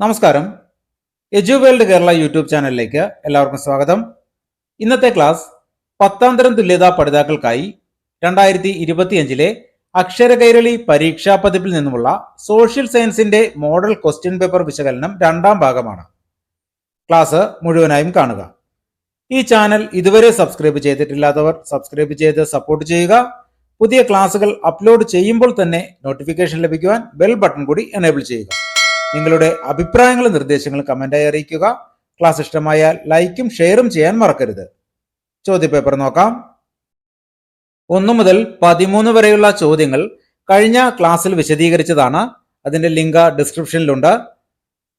നമസ്കാരം. എജു world Kerala YouTube ചാനലിലേക്ക് എല്ലാവർക്കും സ്വാഗതം. ഇന്നത്തെ ക്ലാസ് പത്താം തരം തുല്യതാ പഠിതാക്കൾക്കായി രണ്ടായിരത്തി ഇരുപത്തിയഞ്ചിലെ അക്ഷരകൈരളി പരീക്ഷാ പതിപ്പിൽ നിന്നുമുള്ള സോഷ്യൽ സയൻസിന്റെ മോഡൽ ക്വസ്റ്റ്യൻ പേപ്പർ വിശകലനം രണ്ടാം ഭാഗമാണ്. ക്ലാസ് മുഴുവനായും കാണുക. ഈ ചാനൽ ഇതുവരെ സബ്സ്ക്രൈബ് ചെയ്തിട്ടില്ലാത്തവർ സബ്സ്ക്രൈബ് ചെയ്ത് സപ്പോർട്ട് ചെയ്യുക. പുതിയ ക്ലാസുകൾ അപ്ലോഡ് ചെയ്യുമ്പോൾ തന്നെ നോട്ടിഫിക്കേഷൻ ലഭിക്കുവാൻ ബെൽ ബട്ടൺ കൂടി എനേബിൾ ചെയ്യുക. നിങ്ങളുടെ അഭിപ്രായങ്ങളും നിർദ്ദേശങ്ങളും കമന്റായി അറിയിക്കുക. ക്ലാസ് ഇഷ്ടമായാൽ ലൈക്കും ഷെയറും ചെയ്യാൻ മറക്കരുത്. ചോദ്യപേപ്പർ നോക്കാം. ഒന്നു മുതൽ പതിമൂന്ന് വരെയുള്ള ചോദ്യങ്ങൾ കഴിഞ്ഞ ക്ലാസ്സിൽ വിശദീകരിച്ചതാണ്. അതിന്റെ ലിങ്ക് ഡിസ്ക്രിപ്ഷനിലുണ്ട്.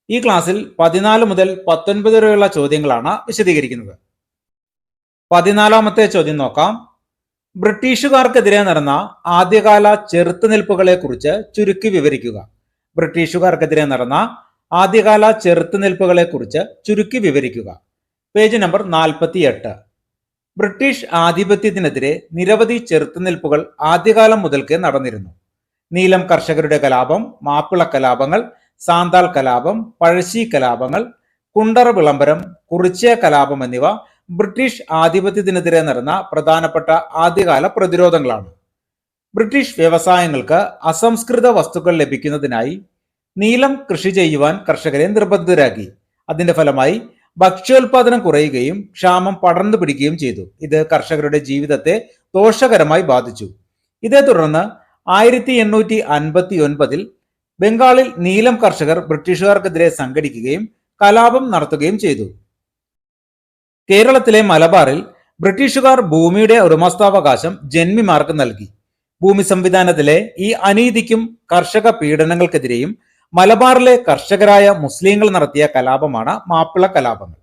ഈ ക്ലാസ്സിൽ പതിനാല് മുതൽ പത്തൊൻപത് വരെയുള്ള ചോദ്യങ്ങളാണ് വിശദീകരിക്കുന്നത്. പതിനാലാമത്തെ ചോദ്യം നോക്കാം. ബ്രിട്ടീഷുകാർക്കെതിരെ നടന്ന ആദ്യകാല ചെറുത്തുനിൽപ്പുകളെ കുറിച്ച് ചുരുക്കി വിവരിക്കുക. ബ്രിട്ടീഷുകാർക്കെതിരെ നടന്ന ആദ്യകാല ചെറുത്തുനിൽപ്പുകളെക്കുറിച്ച് ചുരുക്കി വിവരിക്കുക. പേജ് നമ്പർ നാൽപ്പത്തി എട്ട് ബ്രിട്ടീഷ് ആധിപത്യത്തിനെതിരെ നിരവധി ചെറുത്തുനിൽപ്പുകൾ ആദ്യകാലം മുതൽക്കേ നടന്നിരുന്നു. നീലം കർഷകരുടെ കലാപം മാപ്പിള കലാപങ്ങൾ സാന്താൽ കലാപം പഴശ്ശി കലാപങ്ങൾ കുണ്ടറ വിളംബരം കുറിച്യ കലാപം എന്നിവ ബ്രിട്ടീഷ് ആധിപത്യത്തിനെതിരെ നടന്ന പ്രധാനപ്പെട്ട ആദ്യകാല പ്രതിരോധങ്ങളാണ്. ബ്രിട്ടീഷ് വ്യവസായങ്ങൾക്ക് അസംസ്കൃത വസ്തുക്കൾ ലഭിക്കുന്നതിനായി നീലം കൃഷി ചെയ്യുവാൻ കർഷകരെ നിർബന്ധിതരാക്കി. അതിന്റെ ഫലമായി ഭക്ഷ്യോൽപാദനം കുറയുകയും ക്ഷാമം പടർന്നു പിടിക്കുകയും ചെയ്തു. ഇത് കർഷകരുടെ ജീവിതത്തെ ദോഷകരമായി ബാധിച്ചു. ഇതേ തുടർന്ന് ആയിരത്തി എണ്ണൂറ്റി അൻപത്തി ഒൻപതിൽ ബംഗാളിൽ നീലം കർഷകർ ബ്രിട്ടീഷുകാർക്കെതിരെ സംഘടിക്കുകയും കലാപം നടത്തുകയും ചെയ്തു. കേരളത്തിലെ മലബാറിൽ ബ്രിട്ടീഷുകാർ ഭൂമിയുടെ ഉടമസ്ഥാവകാശം ജന്മിമാർക്ക് നൽകി. ഭൂമി സംവിധാനത്തിലെ ഈ അനീതിക്കും കർഷക പീഡനങ്ങൾക്കെതിരെയും മലബാറിലെ കർഷകരായ മുസ്ലിങ്ങൾ നടത്തിയ കലാപമാണ് മാപ്പിള കലാപങ്ങൾ.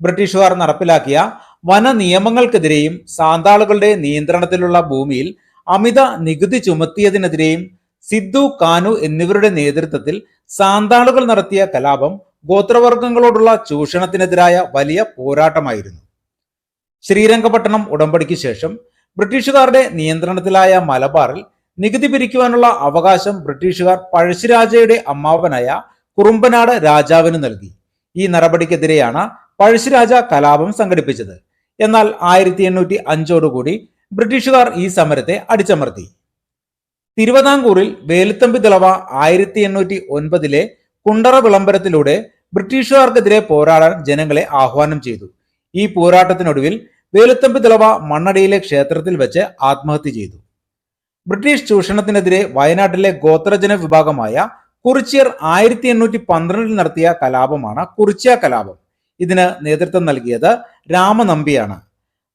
ബ്രിട്ടീഷുകാർ നടപ്പിലാക്കിയ വന നിയമങ്ങൾക്കെതിരെയും സാന്താളുകളുടെ നിയന്ത്രണത്തിലുള്ള ഭൂമിയിൽ അമിത നികുതി ചുമത്തിയതിനെതിരെയും സിദ്ധു കാനു എന്നിവരുടെ നേതൃത്വത്തിൽ സാന്താളുകൾ നടത്തിയ കലാപം ഗോത്രവർഗങ്ങളോടുള്ള ചൂഷണത്തിനെതിരായ വലിയ പോരാട്ടമായിരുന്നു. ശ്രീരംഗപട്ടണം ഉടമ്പടിക്ക് ശേഷം ബ്രിട്ടീഷുകാരുടെ നിയന്ത്രണത്തിലായ മലബാറിൽ നികുതി പിരിക്കുവാനുള്ള അവകാശം ബ്രിട്ടീഷുകാർ പഴശ്ശിരാജയുടെ അമ്മാവനായ കുറുമ്പനാട് രാജാവിന് നൽകി. ഈ നടപടിക്കെതിരെയാണ് പഴശ്ശിരാജ കലാപം സംഘടിപ്പിച്ചത്. എന്നാൽ ആയിരത്തി എണ്ണൂറ്റി അഞ്ചോടുകൂടി ബ്രിട്ടീഷുകാർ ഈ സമരത്തെ അടിച്ചമർത്തി. തിരുവിതാംകൂറിൽ വേലുത്തമ്പി തിളവ ആയിരത്തി എണ്ണൂറ്റി ഒൻപതിലെ കുണ്ടറ വിളംബരത്തിലൂടെ ബ്രിട്ടീഷുകാർക്കെതിരെ പോരാടാൻ ജനങ്ങളെ ആഹ്വാനം ചെയ്തു. ഈ പോരാട്ടത്തിനൊടുവിൽ വേലുത്തമ്പി തിളവ മണ്ണടിയിലെ ക്ഷേത്രത്തിൽ വെച്ച് ആത്മഹത്യ ചെയ്തു. ബ്രിട്ടീഷ് ചൂഷണത്തിനെതിരെ വയനാട്ടിലെ ഗോത്രജന വിഭാഗമായ കുറിച്യർ ആയിരത്തി എണ്ണൂറ്റി പന്ത്രണ്ടിൽ നടത്തിയ കലാപമാണ് കുറിച്യ കലാപം. ഇതിന് നേതൃത്വം നൽകിയത് രാമനമ്പിയാണ്.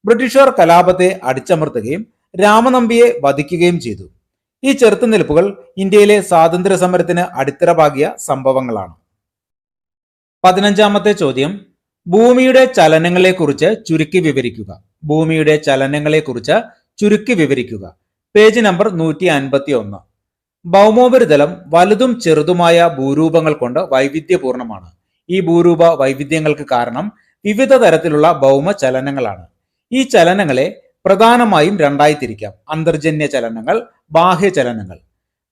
ബ്രിട്ടീഷുകാർ കലാപത്തെ അടിച്ചമർത്തുകയും രാമനമ്പിയെ വധിക്കുകയും ചെയ്തു. ഈ ചെറുത്തുനിൽപ്പുകൾ ഇന്ത്യയിലെ സ്വാതന്ത്ര്യ സമരത്തിന് അടിത്തറ പാകിയ സംഭവങ്ങളാണ്. പതിനഞ്ചാമത്തെ ചോദ്യം. ഭൂമിയുടെ ചലനങ്ങളെക്കുറിച്ച് ചുരുക്കി വിവരിക്കുക. ഭൂമിയുടെ ചലനങ്ങളെക്കുറിച്ച് ചുരുക്കി വിവരിക്കുക. പേജ് നമ്പർ നൂറ്റി അൻപത്തി ഒന്ന് ഭൗമോപരിതലം വലുതും ചെറുതുമായ ഭൂരൂപങ്ങൾ കൊണ്ട് വൈവിധ്യപൂർണമാണ്. ഈ ഭൂരൂപ വൈവിധ്യങ്ങൾക്ക് കാരണം വിവിധ തരത്തിലുള്ള ഭൗമ ചലനങ്ങളാണ്. ഈ ചലനങ്ങളെ പ്രധാനമായും രണ്ടായി തിരിക്കാം. അന്തർജന്യ ചലനങ്ങൾ ബാഹ്യ ചലനങ്ങൾ.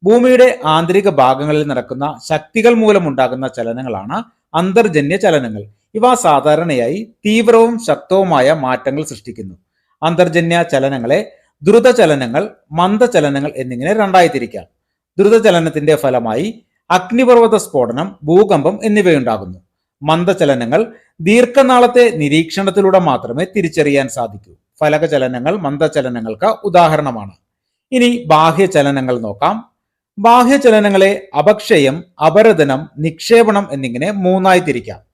ഭൂമിയുടെ ആന്തരിക ഭാഗങ്ങളിൽ നടക്കുന്ന ശക്തികൾ മൂലമുണ്ടാകുന്ന ചലനങ്ങളാണ് അന്തർജന്യ ചലനങ്ങൾ. ഇവ സാധാരണയായി തീവ്രവും ശക്തവുമായ മാറ്റങ്ങൾ സൃഷ്ടിക്കുന്നു. അന്തർജന്യ ചലനങ്ങളെ ദ്രുതചലനങ്ങൾ മന്ദചലനങ്ങൾ എന്നിങ്ങനെ രണ്ടായി തിരിക്കാം. ദ്രുതചലനത്തിന്റെ ഫലമായി അഗ്നിപർവത സ്ഫോടനം ഭൂകമ്പം എന്നിവയുണ്ടാകുന്നു. മന്ദചലനങ്ങൾ ദീർഘനാളത്തെ നിരീക്ഷണത്തിലൂടെ മാത്രമേ തിരിച്ചറിയാൻ സാധിക്കൂ. ഫലകചലനങ്ങൾ മന്ദചലനങ്ങൾക്ക് ഉദാഹരണമാണ്. ഇനി ബാഹ്യചലനങ്ങൾ നോക്കാം. ബാഹ്യചലനങ്ങളെ അപക്ഷയം അപരദനം നിക്ഷേപണം എന്നിങ്ങനെ മൂന്നായി തിരിക്കാം.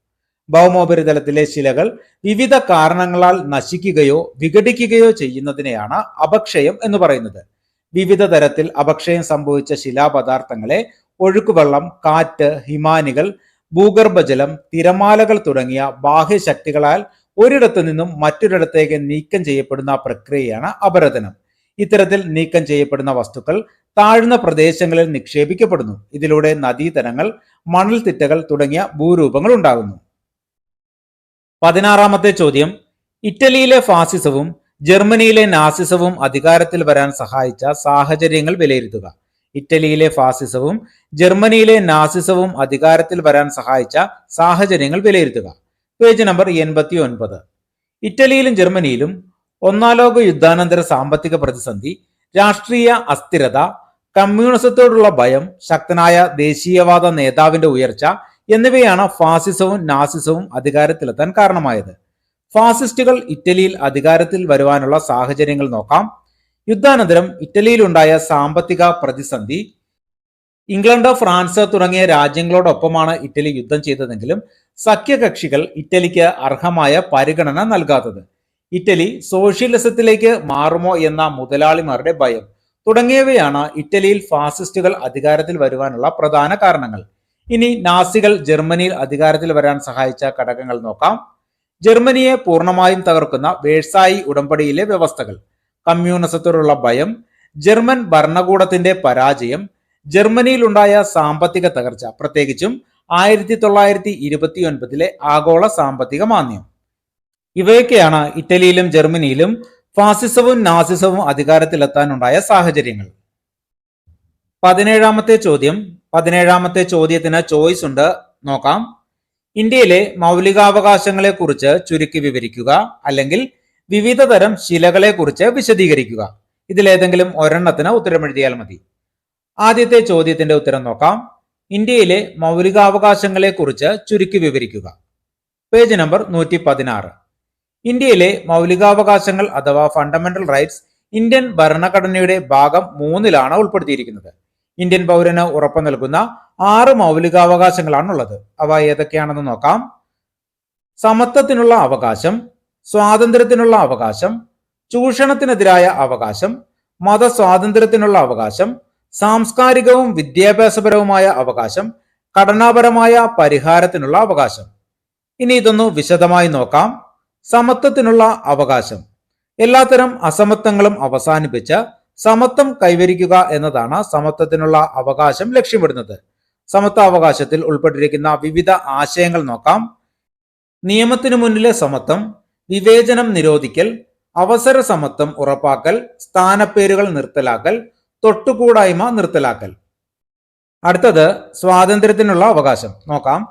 ഭൗമോപരിതലത്തിലെ ശിലകൾ വിവിധ കാരണങ്ങളാൽ നശിക്കുകയോ വിഘടിക്കുകയോ ചെയ്യുന്നതിനെയാണ് അപക്ഷയം എന്ന് പറയുന്നത്. വിവിധ തരത്തിൽ അപക്ഷയം സംഭവിച്ച ശിലാപദാർത്ഥങ്ങളെ ഒഴുക്കുവെള്ളം കാറ്റ് ഹിമാനികൾ ഭൂഗർഭജലം തിരമാലകൾ തുടങ്ങിയ ബാഹ്യശക്തികളാൽ ഒരിടത്തു നിന്നും മറ്റൊരിടത്തേക്ക് നീക്കം ചെയ്യപ്പെടുന്ന പ്രക്രിയയാണ് അപരതനം. ഇത്തരത്തിൽ നീക്കം ചെയ്യപ്പെടുന്ന വസ്തുക്കൾ താഴ്ന്ന പ്രദേശങ്ങളിൽ നിക്ഷേപിക്കപ്പെടുന്നു. ഇതിലൂടെ നദീതരങ്ങൾ മണൽത്തിട്ടകൾ തുടങ്ങിയ ഭൂരൂപങ്ങൾ ഉണ്ടാകുന്നു. പതിനാറാമത്തെ ചോദ്യം. ഇറ്റലിയിലെ ഫാസിസവും ജർമ്മനിയിലെ നാസിസവും അധികാരത്തിൽ വരാൻ സഹായിച്ച സാഹചര്യങ്ങൾ വിലയിരുത്തുക. ഇറ്റലിയിലെ ഫാസിസവും ജർമ്മനിയിലെ നാസിസവും അധികാരത്തിൽ വരാൻ സഹായിച്ച സാഹചര്യങ്ങൾ വിലയിരുത്തുക. പേജ് നമ്പർ എൺപത്തി ഒൻപത് ഇറ്റലിയിലും ജർമ്മനിയിലും ഒന്നാം ലോക യുദ്ധാനന്തര സാമ്പത്തിക പ്രതിസന്ധി രാഷ്ട്രീയ അസ്ഥിരത കമ്മ്യൂണിസത്തോടുള്ള ഭയം ശക്തനായ ദേശീയവാദ നേതാവിന്റെ ഉയർച്ച എന്നിവയാണ് ഫാസിസവും നാസിസവും അധികാരത്തിലെത്താൻ കാരണമായത്. ഫാസിസ്റ്റുകൾ ഇറ്റലിയിൽ അധികാരത്തിൽ വരുവാനുള്ള സാഹചര്യങ്ങൾ നോക്കാം. യുദ്ധാനന്തരം ഇറ്റലിയിലുണ്ടായ സാമ്പത്തിക പ്രതിസന്ധി ഇംഗ്ലണ്ട് ഫ്രാൻസ് തുടങ്ങിയ രാജ്യങ്ങളോടൊപ്പമാണ് ഇറ്റലി യുദ്ധം ചെയ്തതെങ്കിലും സഖ്യകക്ഷികൾ ഇറ്റലിക്ക് അർഹമായ പരിഗണന നൽകാത്തത്. ഇറ്റലി സോഷ്യലിസത്തിലേക്ക് മാറുമോ എന്ന മുതലാളിമാരുടെ ഭയം തുടങ്ങിയവയാണ് ഇറ്റലിയിൽ ഫാസിസ്റ്റുകൾ അധികാരത്തിൽ വരുവാനുള്ള പ്രധാന കാരണങ്ങൾ. ഇനി നാസികൾ ജർമ്മനിയിൽ അധികാരത്തിൽ വരാൻ സഹായിച്ച ഘടകങ്ങൾ നോക്കാം. ജർമ്മനിയെ പൂർണമായും തകർക്കുന്ന വേഴ്സായി ഉടമ്പടിയിലെ വ്യവസ്ഥകൾ കമ്മ്യൂണിസത്തോടുള്ള ഭയം ജർമ്മൻ ഭരണകൂടത്തിന്റെ പരാജയം ജർമ്മനിയിലുണ്ടായ സാമ്പത്തിക തകർച്ച പ്രത്യേകിച്ചും ആയിരത്തി തൊള്ളായിരത്തി ഇരുപത്തി ഒൻപതിലെ ആഗോള സാമ്പത്തിക മാന്ദ്യം. ഇവയൊക്കെയാണ് ഇറ്റലിയിലും ജർമ്മനിയിലും ഫാസിസവും നാസിസവും അധികാരത്തിലെത്താനുണ്ടായ സാഹചര്യങ്ങൾ. പതിനേഴാമത്തെ ചോദ്യം പതിനേഴാമത്തെ ചോദ്യത്തിന് ചോയ്സ് ഉണ്ട്. നോക്കാം. ഇന്ത്യയിലെ മൗലികാവകാശങ്ങളെ കുറിച്ച് ചുരുക്കി വിവരിക്കുക അല്ലെങ്കിൽ വിവിധ തരം ശിലകളെ കുറിച്ച് വിശദീകരിക്കുക. ഇതിലേതെങ്കിലും ഒരെണ്ണത്തിന് ഉത്തരം എഴുതിയാൽ മതി. ആദ്യത്തെ ചോദ്യത്തിന്റെ ഉത്തരം നോക്കാം. ഇന്ത്യയിലെ മൗലികാവകാശങ്ങളെ കുറിച്ച് ചുരുക്കി വിവരിക്കുക. പേജ് നമ്പർ നൂറ്റി പതിനാറ് ഇന്ത്യയിലെ മൗലികാവകാശങ്ങൾ അഥവാ ഫണ്ടമെന്റൽ റൈറ്റ്സ് ഇന്ത്യൻ ഭരണഘടനയുടെ ഭാഗം മൂന്നിലാണ് ഉൾപ്പെടുത്തിയിരിക്കുന്നത്. ഇന്ത്യൻ പൗരന് ഉറപ്പു നൽകുന്ന ആറ് മൗലികാവകാശങ്ങളാണുള്ളത്. അവ ഏതൊക്കെയാണെന്ന് നോക്കാം. സമത്വത്തിനുള്ള അവകാശം സ്വാതന്ത്ര്യത്തിനുള്ള അവകാശം ചൂഷണത്തിനെതിരായ അവകാശം മതസ്വാതന്ത്ര്യത്തിനുള്ള അവകാശം സാംസ്കാരികവും വിദ്യാഭ്യാസപരവുമായ അവകാശം ഘടനാപരമായ പരിഹാരത്തിനുള്ള അവകാശം. ഇനി ഇതൊന്ന് വിശദമായി നോക്കാം. സമത്വത്തിനുള്ള അവകാശം. എല്ലാത്തരം അസമത്വങ്ങളും അവസാനിപ്പിച്ച് സമത്വം കൈവരിക്കുക എന്നതാണ് സമത്വത്തിനുള്ള അവകാശം ലക്ഷ്യമിടുന്നത്. സമത്വ അവകാശത്തിൽ ഉൾപ്പെട്ടിരിക്കുന്ന വിവിധ ആശയങ്ങൾ നോക്കാം. നിയമത്തിനു മുന്നിലെ സമത്വം വിവേചനം നിരോധിക്കൽ അവസര സമത്വം ഉറപ്പാക്കൽ സ്ഥാനപ്പേരുകൾ നിർത്തലാക്കൽ തൊട്ടുകൂടായ്മ നിർത്തലാക്കൽ. അടുത്തത് സ്വാതന്ത്ര്യത്തിനുള്ള അവകാശം. നോക്കാം.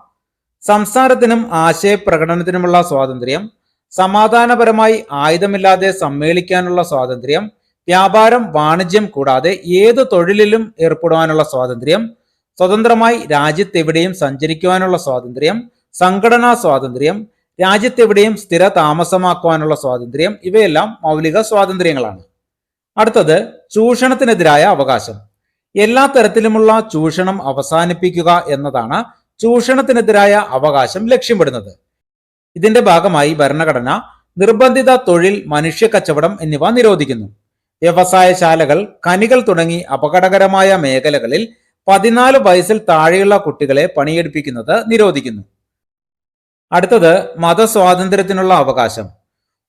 സംസാരത്തിനും ആശയപ്രകടനത്തിനുമുള്ള സ്വാതന്ത്ര്യം സമാധാനപരമായി ആയുധമില്ലാതെ സമ്മേളിക്കാനുള്ള സ്വാതന്ത്ര്യം വ്യാപാരം വാണിജ്യം കൂടാതെ ഏത് തൊഴിലിലും ഏർപ്പെടുവാനുള്ള സ്വാതന്ത്ര്യം സ്വതന്ത്രമായി രാജ്യത്തെവിടെയും സഞ്ചരിക്കുവാനുള്ള സ്വാതന്ത്ര്യം സംഘടനാ സ്വാതന്ത്ര്യം രാജ്യത്തെവിടെയും സ്ഥിര താമസമാക്കുവാനുള്ള സ്വാതന്ത്ര്യം ഇവയെല്ലാം മൗലിക സ്വാതന്ത്ര്യങ്ങളാണ്. അടുത്തത് ചൂഷണത്തിനെതിരായ അവകാശം. എല്ലാ തരത്തിലുമുള്ള ചൂഷണം അവസാനിപ്പിക്കുക എന്നതാണ് ചൂഷണത്തിനെതിരായ അവകാശം ലക്ഷ്യമിടുന്നത്. ഇതിന്റെ ഭാഗമായി ഭരണഘടന നിർബന്ധിത തൊഴിൽ മനുഷ്യ കച്ചവടം എന്നിവ നിരോധിക്കുന്നു. വ്യവസായശാലകൾ കനികൾ തുടങ്ങി അപകടകരമായ മേഖലകളിൽ പതിനാല് വയസ്സിൽ താഴെയുള്ള കുട്ടികളെ പണിയെടുപ്പിക്കുന്നത് നിരോധിക്കുന്നു. അടുത്തത് മതസ്വാതന്ത്ര്യത്തിനുള്ള അവകാശം.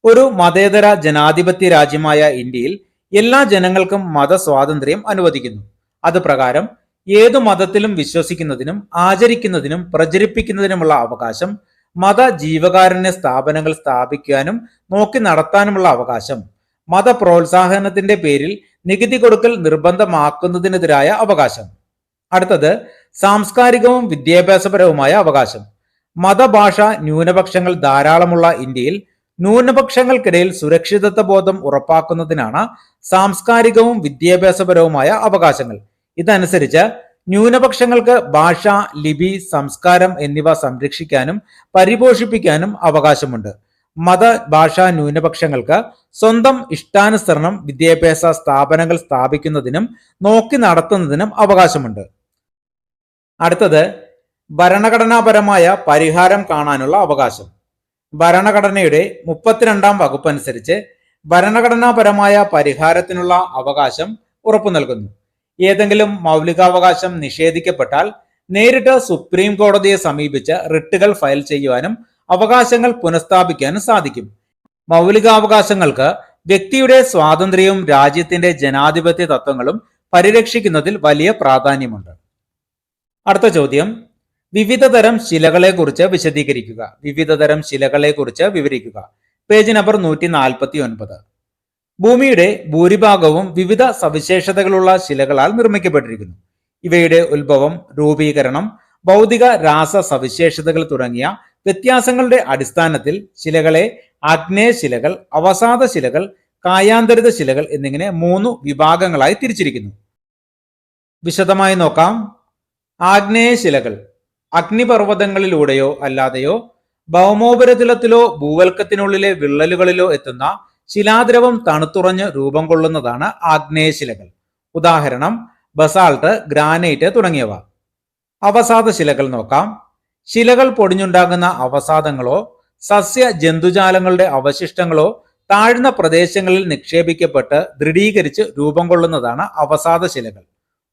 ഒരു മതേതര ജനാധിപത്യ രാജ്യമായ ഇന്ത്യയിൽ എല്ലാ ജനങ്ങൾക്കും മതസ്വാതന്ത്ര്യം അനുവദിക്കുന്നു. അത് പ്രകാരം ഏതു മതത്തിലും വിശ്വസിക്കുന്നതിനും ആചരിക്കുന്നതിനും പ്രചരിപ്പിക്കുന്നതിനുമുള്ള അവകാശം മത ജീവകാരുണ്യ സ്ഥാപനങ്ങൾ സ്ഥാപിക്കാനും നോക്കി നടത്താനുമുള്ള അവകാശം. മത പ്രോത്സാഹനത്തിന്റെ പേരിൽ നികുതി കൊടുക്കൽ നിർബന്ധമാക്കുന്നതിനെതിരായ അവകാശം. അടുത്തത് സാംസ്കാരികവും വിദ്യാഭ്യാസപരവുമായ അവകാശം. മതഭാഷ ന്യൂനപക്ഷങ്ങൾ ധാരാളമുള്ള ഇന്ത്യയിൽ ന്യൂനപക്ഷങ്ങൾക്കിടയിൽ സുരക്ഷിതത്വ ബോധം ഉറപ്പാക്കുന്നതിനാണ് സാംസ്കാരികവും വിദ്യാഭ്യാസപരവുമായ അവകാശങ്ങൾ. ഇതനുസരിച്ച് ന്യൂനപക്ഷങ്ങൾക്ക് ഭാഷ ലിപി സംസ്കാരം എന്നിവ സംരക്ഷിക്കാനും പരിപോഷിപ്പിക്കാനും അവകാശമുണ്ട്. മത ഭാഷാ ന്യൂനപക്ഷങ്ങൾക്ക് സ്വന്തം ഇഷ്ടാനുസരണം വിദ്യാഭ്യാസ സ്ഥാപനങ്ങൾ സ്ഥാപിക്കുന്നതിനും നോക്കി നടത്തുന്നതിനും അവകാശമുണ്ട്. അടുത്തത് ഭരണഘടനാപരമായ പരിഹാരം കാണാനുള്ള അവകാശം. ഭരണഘടനയുടെ മുപ്പത്തിരണ്ടാം വകുപ്പ് അനുസരിച്ച് ഭരണഘടനാപരമായ പരിഹാരത്തിനുള്ള അവകാശം ഉറപ്പു നൽകുന്നു. ഏതെങ്കിലും മൗലികാവകാശം നിഷേധിക്കപ്പെട്ടാൽ നേരിട്ട് സുപ്രീം കോടതിയെ സമീപിച്ച് റിട്ടുകൾ ഫയൽ ചെയ്യുവാനും അവകാശങ്ങൾ പുനഃസ്ഥാപിക്കാനും സാധിക്കും. മൗലികാവകാശങ്ങൾക്ക് വ്യക്തിയുടെ സ്വാതന്ത്ര്യവും രാജ്യത്തിന്റെ ജനാധിപത്യ തത്വങ്ങളും പരിരക്ഷിക്കുന്നതിൽ വലിയ പ്രാധാന്യമുണ്ട്. അടുത്ത ചോദ്യം. വിവിധ തരം ശിലകളെ കുറിച്ച് വിശദീകരിക്കുക. വിവിധ തരം ശിലകളെ കുറിച്ച് വിവരിക്കുക. പേജ് നമ്പർ നൂറ്റി നാൽപ്പത്തി ഒൻപത് ഭൂമിയുടെ ഭൂരിഭാഗവും വിവിധ സവിശേഷതകളുള്ള ശിലകളാൽ നിർമ്മിക്കപ്പെട്ടിരിക്കുന്നു. ഇവയുടെ ഉത്ഭവം രൂപീകരണം ഭൗതിക രാസ സവിശേഷതകൾ തുടങ്ങിയ വ്യത്യാസങ്ങളുടെ അടിസ്ഥാനത്തിൽ ശിലകളെ ആഗ്നേയ ശിലകൾ അവസാദ ശിലകൾ കായാന്തരിത ശിലകൾ എന്നിങ്ങനെ മൂന്ന് വിഭാഗങ്ങളായി തിരിച്ചിരിക്കുന്നു. വിശദമായി നോക്കാം. ആഗ്നേയ ശിലകൾ അഗ്നിപർവതങ്ങളിലൂടെയോ അല്ലാതെയോ ഭൗമോപരിതലത്തിലോ ഭൂവൽക്കത്തിനുള്ളിലെ വിള്ളലുകളിലോ എത്തുന്ന ശിലാദ്രവം തണുത്തുറഞ്ഞ് രൂപം കൊള്ളുന്നതാണ് ആഗ്നേയ ശിലകൾ. ഉദാഹരണം ബസാൾട്ട് ഗ്രാനൈറ്റ് തുടങ്ങിയവ. അവസാദ ശിലകൾ നോക്കാം. ശിലകൾ പൊടിഞ്ഞുണ്ടാകുന്ന അവസാദങ്ങളോ സസ്യ ജന്തുജാലങ്ങളുടെ അവശിഷ്ടങ്ങളോ താഴ്ന്ന പ്രദേശങ്ങളിൽ നിക്ഷേപിക്കപ്പെട്ട് ദൃഢീകരിച്ച് രൂപം കൊള്ളുന്നതാണ് അവസാദ ശിലകൾ.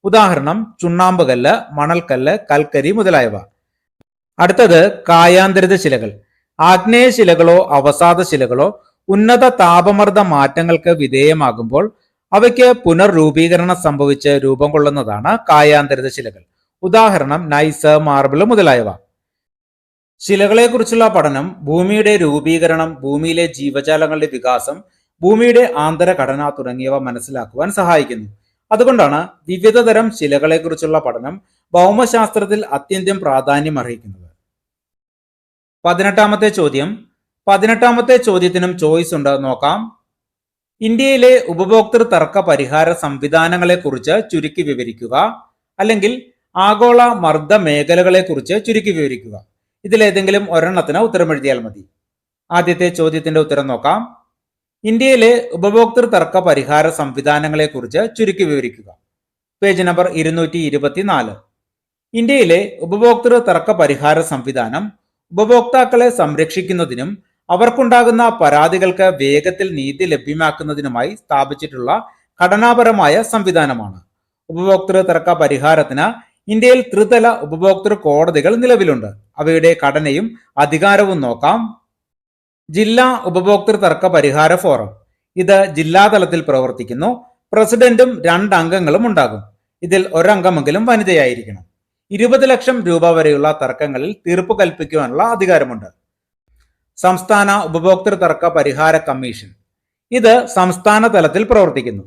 ഉദാഹരണം ചുണ്ണാമ്പുകല്ല് മണൽക്കല്ല് കൽക്കരി മുതലായവ. അടുത്തത് കായാന്തരിത ശിലകൾ. ആഗ്നേയ ശിലകളോ അവസാദ ശിലകളോ ഉന്നത താപമർദ്ദ മാറ്റങ്ങൾക്ക് വിധേയമാകുമ്പോൾ അവയ്ക്ക് പുനർരൂപീകരണം സംഭവിച്ച് രൂപം കൊള്ളുന്നതാണ് കായാന്തരിത ശിലകൾ. ഉദാഹരണം നൈസ് മാർബിൾ മുതലായവ. ശിലകളെക്കുറിച്ചുള്ള പഠനം ഭൂമിയുടെ രൂപീകരണം ഭൂമിയിലെ ജീവജാലങ്ങളുടെ വികാസം ഭൂമിയുടെ ആന്തരഘടന തുടങ്ങിയവ മനസ്സിലാക്കുവാൻ സഹായിക്കുന്നു. അതുകൊണ്ടാണ് വിവിധതരം ശിലകളെക്കുറിച്ചുള്ള പഠനം ഭൗമശാസ്ത്രത്തിൽ അത്യന്തം പ്രാധാന്യം അർഹിക്കുന്നത്. പതിനെട്ടാമത്തെ ചോദ്യം. പതിനെട്ടാമത്തെ ചോദ്യത്തിനും ചോയ്സ് ഉണ്ട്. നോക്കാം. ഇന്ത്യയിലെ ഉപഭോക്തൃ തർക്ക പരിഹാര സംവിധാനങ്ങളെ കുറിച്ച് ചുരുക്കി വിവരിക്കുക. അല്ലെങ്കിൽ ആഗോള മർദ്ദ മേഖലകളെ കുറിച്ച് ചുരുക്കി വിവരിക്കുക. ഇതിലേതെങ്കിലും ഒരെണ്ണത്തിന് ഉത്തരം എഴുതിയാൽ മതി. ആദ്യത്തെ ചോദ്യത്തിന്റെ ഉത്തരം നോക്കാം. ഇന്ത്യയിലെ ഉപഭോക്തൃ തർക്ക പരിഹാര സംവിധാനങ്ങളെ കുറിച്ച് ചുരുക്കി വിവരിക്കുക. പേജ് നമ്പർ ഇരുന്നൂറ്റി ഇരുപത്തിനാല് ഇന്ത്യയിലെ ഉപഭോക്തൃ തർക്ക പരിഹാര സംവിധാനം ഉപഭോക്താക്കളെ സംരക്ഷിക്കുന്നതിനും അവർക്കുണ്ടാകുന്ന പരാതികൾക്ക് വേഗത്തിൽ നീതി ലഭ്യമാക്കുന്നതിനുമായി സ്ഥാപിച്ചിട്ടുള്ള ഘടനാപരമായ സംവിധാനമാണ്. ഉപഭോക്തൃ തർക്ക പരിഹാരത്തിന് ഇന്ത്യയിൽ ത്രിതല ഉപഭോക്തൃ കോടതികൾ നിലവിലുണ്ട്. അവയുടെ ഘടനയും അധികാരവും നോക്കാം. ജില്ലാ ഉപഭോക്തൃ തർക്ക പരിഹാര ഫോറം. ഇത് ജില്ലാതലത്തിൽ പ്രവർത്തിക്കുന്നു. പ്രസിഡന്റും രണ്ട് അംഗങ്ങളും ഉണ്ടാകും. ഇതിൽ ഒരംഗമെങ്കിലും വനിതയായിരിക്കണം. ഇരുപത് ലക്ഷം രൂപ വരെയുള്ള തർക്കങ്ങളിൽ തീർപ്പ് കൽപ്പിക്കുവാനുള്ള അധികാരമുണ്ട്. സംസ്ഥാന ഉപഭോക്തൃ തർക്ക പരിഹാര കമ്മീഷൻ. ഇത് സംസ്ഥാന തലത്തിൽ പ്രവർത്തിക്കുന്നു.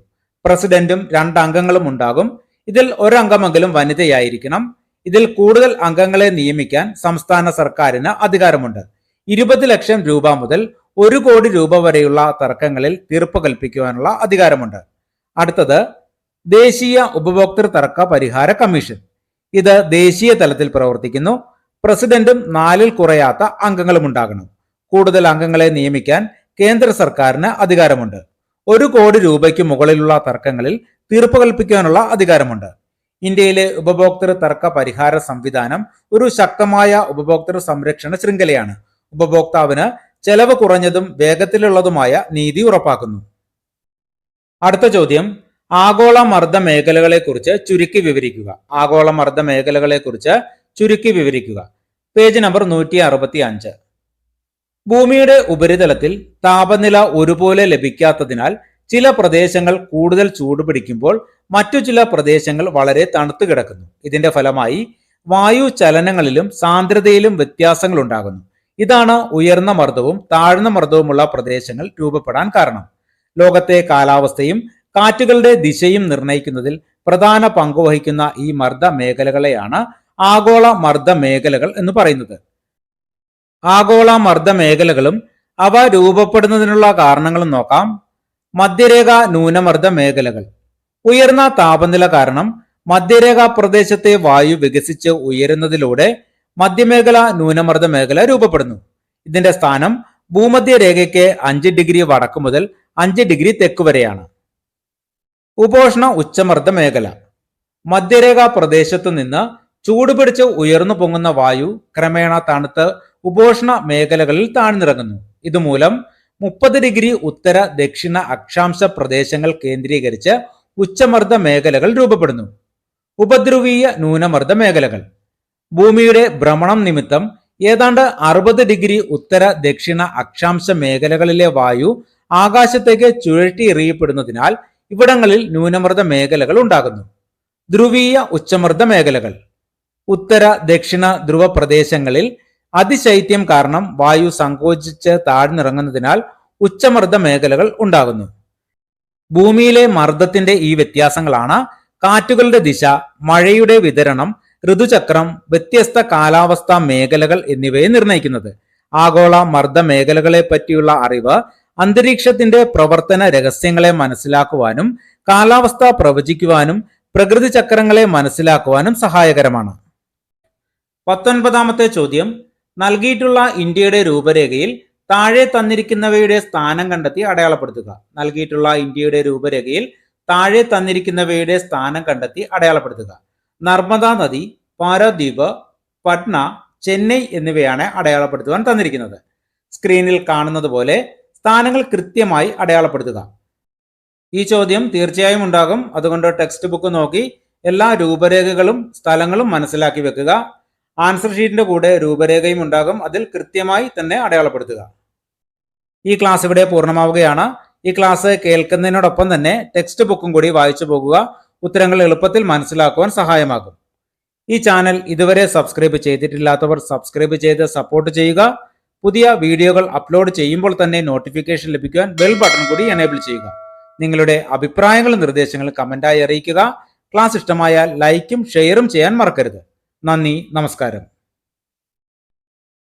പ്രസിഡന്റും രണ്ട് അംഗങ്ങളും ഉണ്ടാകും. ഇതിൽ ഒരംഗമെങ്കിലും വനിതയായിരിക്കണം. ഇതിൽ കൂടുതൽ അംഗങ്ങളെ നിയമിക്കാൻ സംസ്ഥാന സർക്കാരിന് അധികാരമുണ്ട്. ഇരുപത് ലക്ഷം രൂപ മുതൽ ഒരു കോടി രൂപ വരെയുള്ള തർക്കങ്ങളിൽ തീർപ്പ് കൽപ്പിക്കുവാനുള്ള അധികാരമുണ്ട്. അടുത്തത് ദേശീയ ഉപഭോക്തൃ തർക്ക പരിഹാര കമ്മീഷൻ. ഇത് ദേശീയ തലത്തിൽ പ്രവർത്തിക്കുന്നു. പ്രസിഡന്റും നാലിൽ കുറയാത്ത അംഗങ്ങളും ഉണ്ടാകണം. കൂടുതൽ അംഗങ്ങളെ നിയമിക്കാൻ കേന്ദ്ര സർക്കാരിന് അധികാരമുണ്ട്. ഒരു കോടി രൂപയ്ക്ക് മുകളിലുള്ള തർക്കങ്ങളിൽ തീർപ്പ് കൽപ്പിക്കാനുള്ള അധികാരമുണ്ട്. ഇന്ത്യയിലെ ഉപഭോക്തൃ തർക്ക പരിഹാര സംവിധാനം ഒരു ശക്തമായ ഉപഭോക്തൃ സംരക്ഷണ ശൃംഖലയാണ്. ഉപഭോക്താവിന് ചെലവ് കുറഞ്ഞതും വേഗത്തിലുള്ളതുമായ നീതി ഉറപ്പാക്കുന്നു. അടുത്ത ചോദ്യം. ആഗോള മർദ്ദ മേഖലകളെ കുറിച്ച് ചുരുക്കി വിവരിക്കുക. ആഗോള മർദ്ദ മേഖലകളെ കുറിച്ച് ചുരുക്കി വിവരിക്കുക. പേജ് നമ്പർ നൂറ്റി അറുപത്തി അഞ്ച് ഭൂമിയുടെ ഉപരിതലത്തിൽ താപനില ഒരുപോലെ ലഭിക്കാത്തതിനാൽ ചില പ്രദേശങ്ങൾ കൂടുതൽ ചൂട് പിടിക്കുമ്പോൾ മറ്റു ചില പ്രദേശങ്ങൾ വളരെ തണുത്തു കിടക്കുന്നു. ഇതിന്റെ ഫലമായി വായു ചലനങ്ങളിലും സാന്ദ്രതയിലും വ്യത്യാസങ്ങൾ ഉണ്ടാകുന്നു. ഇതാണ് ഉയർന്ന മർദ്ദവും താഴ്ന്ന മർദ്ദവുമുള്ള പ്രദേശങ്ങൾ രൂപപ്പെടാൻ കാരണം. ലോകത്തെ കാലാവസ്ഥയും കാറ്റുകളുടെ ദിശയും നിർണയിക്കുന്നതിൽ പ്രധാന പങ്കുവഹിക്കുന്ന ഈ മർദ്ദ മേഖലകളെയാണ് ആഗോള മർദ്ദ മേഖലകൾ എന്ന് പറയുന്നത്. ആഗോള മർദ്ദ മേഖലകളും അവ രൂപപ്പെടുന്നതിനുള്ള കാരണങ്ങളും നോക്കാം. മധ്യരേഖ ന്യൂനമർദ്ദ മേഖലകൾ. ഉയർന്ന താപനില കാരണം മധ്യരേഖ പ്രദേശത്തെ വായു വികസിച്ച് ഉയരുന്നതിലൂടെ മധ്യമേഖല ന്യൂനമർദ്ദ മേഖല രൂപപ്പെടുന്നു. ഇതിന്റെ സ്ഥാനം ഭൂമധ്യരേഖയ്ക്ക് അഞ്ച് ഡിഗ്രി വടക്ക് മുതൽ അഞ്ച് ഡിഗ്രി തെക്ക് വരെയാണ്. ഉപോഷണ ഉച്ചമർദ്ദ മേഖല. മധ്യരേഖ പ്രദേശത്തു നിന്ന് ചൂടുപിടിച്ച് ഉയർന്നു പൊങ്ങുന്ന വായു ക്രമേണ തണുത്ത് ഉപോഷ്ണ മേഖലകളിൽ താഴ്ന്നിറങ്ങുന്നു. ഇതുമൂലം മുപ്പത് ഡിഗ്രി ഉത്തര ദക്ഷിണ അക്ഷാംശ പ്രദേശങ്ങൾ കേന്ദ്രീകരിച്ച് ഉച്ചമർദ്ദ മേഖലകൾ രൂപപ്പെടുന്നു. ഉപദ്രവീയ ന്യൂനമർദ്ദ മേഖലകൾ. ഭൂമിയുടെ ഭ്രമണം നിമിത്തം ഏതാണ്ട് അറുപത് ഡിഗ്രി ഉത്തര ദക്ഷിണ അക്ഷാംശ മേഖലകളിലെ വായു ആകാശത്തേക്ക് ചുഴറ്റി എറിയപ്പെടുന്നതിനാൽ ഇവിടങ്ങളിൽ ന്യൂനമർദ്ദ മേഖലകൾ ഉണ്ടാകുന്നു. ധ്രുവീയ ഉച്ചമർദ്ദ മേഖലകൾ. ഉത്തര ദക്ഷിണ ധ്രുവ പ്രദേശങ്ങളിൽ അതിശൈത്യം കാരണം വായു സങ്കോചിച്ച് താഴ്ന്നിറങ്ങുന്നതിനാൽ ഉച്ചമർദ്ദ മേഖലകൾ ഉണ്ടാകുന്നു. ഭൂമിയിലെ മർദ്ദത്തിന്റെ ഈ വ്യത്യാസങ്ങളാണ് കാറ്റുകളുടെ ദിശ മഴയുടെ വിതരണം ഋതുചക്രം വ്യത്യസ്ത കാലാവസ്ഥാ മേഖലകൾ എന്നിവയെ നിർണയിക്കുന്നത്. ആഗോള മർദ്ദ മേഖലകളെ പറ്റിയുള്ള അറിവ് അന്തരീക്ഷത്തിന്റെ പ്രവർത്തന രഹസ്യങ്ങളെ മനസ്സിലാക്കുവാനും കാലാവസ്ഥ പ്രവചിക്കുവാനും പ്രകൃതി ചക്രങ്ങളെ മനസ്സിലാക്കുവാനും സഹായകരമാണ്. പത്തൊൻപതാമത്തെ ചോദ്യം നൽകിയിട്ടുള്ള ഇന്ത്യയുടെ രൂപരേഖയിൽ താഴെ തന്നിരിക്കുന്നവയുടെ സ്ഥാനം കണ്ടെത്തി അടയാളപ്പെടുത്തുക. നൽകിയിട്ടുള്ള ഇന്ത്യയുടെ രൂപരേഖയിൽ താഴെ തന്നിരിക്കുന്നവയുടെ സ്ഥാനം കണ്ടെത്തി അടയാളപ്പെടുത്തുക. നർമ്മദ നദി പാരദ്വീപ് പട്ന ചെന്നൈ എന്നിവയാണ് അടയാളപ്പെടുത്തുവാൻ തന്നിരിക്കുന്നത്. സ്ക്രീനിൽ കാണുന്നത് പോലെ സ്ഥാനങ്ങൾ കൃത്യമായി അടയാളപ്പെടുത്തുക. ഈ ചോദ്യം തീർച്ചയായും ഉണ്ടാകും. അതുകൊണ്ട് ടെക്സ്റ്റ് ബുക്ക് നോക്കി എല്ലാ രൂപരേഖകളും സ്ഥലങ്ങളും മനസ്സിലാക്കി വെക്കുക. ആൻസർ ഷീറ്റിന്റെ കൂടെ രൂപരേഖയും ഉണ്ടാകും. അതിൽ കൃത്യമായി തന്നെ അടയാളപ്പെടുത്തുക. ഈ ക്ലാസ് ഇവിടെ പൂർണമാവുകയാണ്. ഈ ക്ലാസ് കേൾക്കുന്നതിനോടൊപ്പം തന്നെ ടെക്സ്റ്റ് ബുക്കും കൂടി വായിച്ചു പോകുക. ഉത്തരങ്ങൾ എളുപ്പത്തിൽ മനസ്സിലാക്കുവാൻ സഹായമാകും. ഈ ചാനൽ ഇതുവരെ സബ്സ്ക്രൈബ് ചെയ്തിട്ടില്ലാത്തവർ സബ്സ്ക്രൈബ് ചെയ്ത് സപ്പോർട്ട് ചെയ്യുക. പുതിയ വീഡിയോകൾ അപ്ലോഡ് ചെയ്യുമ്പോൾ തന്നെ നോട്ടിഫിക്കേഷൻ ലഭിക്കുവാൻ ബെൽ ബട്ടൺ കൂടി എനേബിൾ ചെയ്യുക. നിങ്ങളുടെ അഭിപ്രായങ്ങളും നിർദ്ദേശങ്ങളും കമന്റായി അറിയിക്കുക. ക്ലാസ് ഇഷ്ടമായാൽ ലൈക്കും ഷെയറും ചെയ്യാൻ മറക്കരുത്. നന്ദി നമസ്കാരം.